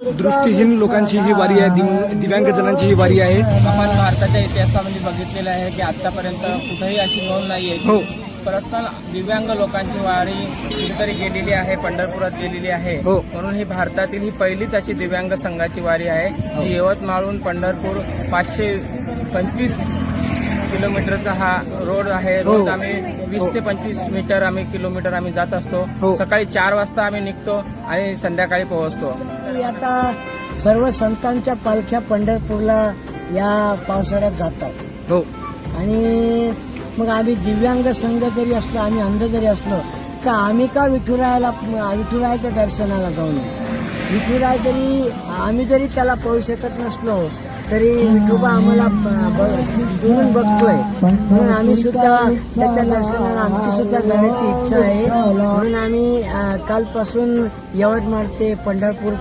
दृष्टीहीन लोकांची ही वारी आहे दिव्य- दिव्यांगजनांची ही वारी आहे आपण भारताच्या इतिहासामध्ये बघितलेलं आहे की आतापर्यंत कुठेही अशी नोंद नाहीये हो. पर्सनल दिव्यांग लोकांची वारी कुठेतरी गेलेली आहे पंढरपुरात गेलेली आहे हो. म्हणून ही भारतातील ही पहिलीच अशी दिव्यांग संघाची वारी आहे ही यवतमाळहून पंढरपूर पाचशे पंचवीस किलोमीटरचा हा रोड आहे हो. रोज आम्ही वीस ते पंचवीस मीटर आम्ही किलोमीटर आम्ही जात असतो हो. सकाळी चार वाजता आम्ही निघतो आणि संध्याकाळी पोहोचतो तरी आता सर्व संतांच्या पालख्या पंढरपूरला या पावसाळ्यात जातात. हो. आणि मग आम्ही दिव्यांग संघ जरी असलो आम्ही अंध जरी असलो का आम्ही का विठुरायाला विठुरायाच्या दर्शनाला जाऊ नये? विठुराय जरी आम्ही जरी त्याला पाहू शकत नसलो तरी विठोबा आम्हाला दुरून बघतोय. म्हणून आम्ही सुद्धा त्याच्या दर्शनाला आमची सुद्धा जाण्याची इच्छा आहे. म्हणून आम्ही कालपासून यवतमाळ ते पंढरपूर